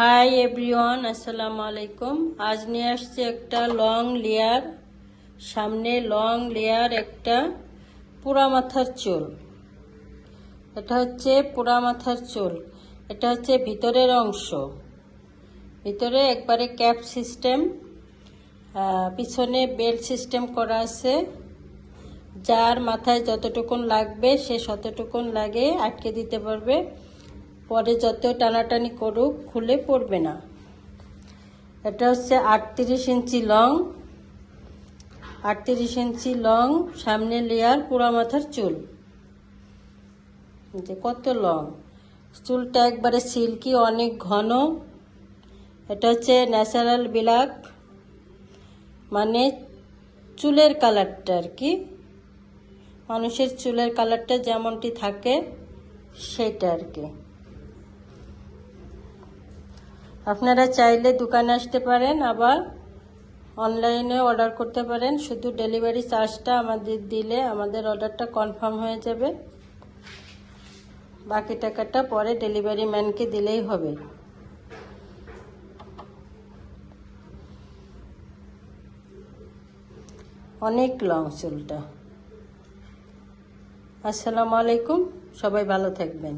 Hi everyone আসসালামু আলাইকুম আজ নিয়ে আসছি একটা লং লেয়ার সামনে লং লেয়ার একটা পুরা মাথার চুল। এটা হচ্ছে পুরা মাথার চুল। এটা হচ্ছে ভিতরের অংশ। ভিতরে একবারে ক্যাপ সিস্টেম পিছনে বেল্ট সিস্টেম করা আছে। যার মাথায় যতটুকুন লাগবে, সে ততটুকুন লাগে আটকে দিতে পারবে। পরে যত টানাটানি করুক, খুলে পড়বে না। এটা হচ্ছে আটত্রিশ ইঞ্চি লং। আটত্রিশ ইঞ্চি লং, সামনে লেয়ার পুরা মাথার চুল। যে কত লং। চুলটা একবারে সিল্কি, অনেক ঘন। এটা হচ্ছে ন্যাচারাল ব্ল্যাক মানে চুলের কালারটা আর কি। মানুষের চুলের কালারটা যেমনটি থাকে, সেটা আর কি। আপনারা চাইলে দোকানে আসতে পারেন, আবার অনলাইনে অর্ডার করতে পারেন। শুধু ডেলিভারি চার্জটা আমাদের দিলে আমাদের অর্ডারটা কনফার্ম হয়ে যাবে। বাকি টাকাটা পরে ডেলিভারি ম্যানকে দিলেই হবে। অনেক লং চুলটা। আসসালামু আলাইকুম, সবাই ভালো থাকবেন।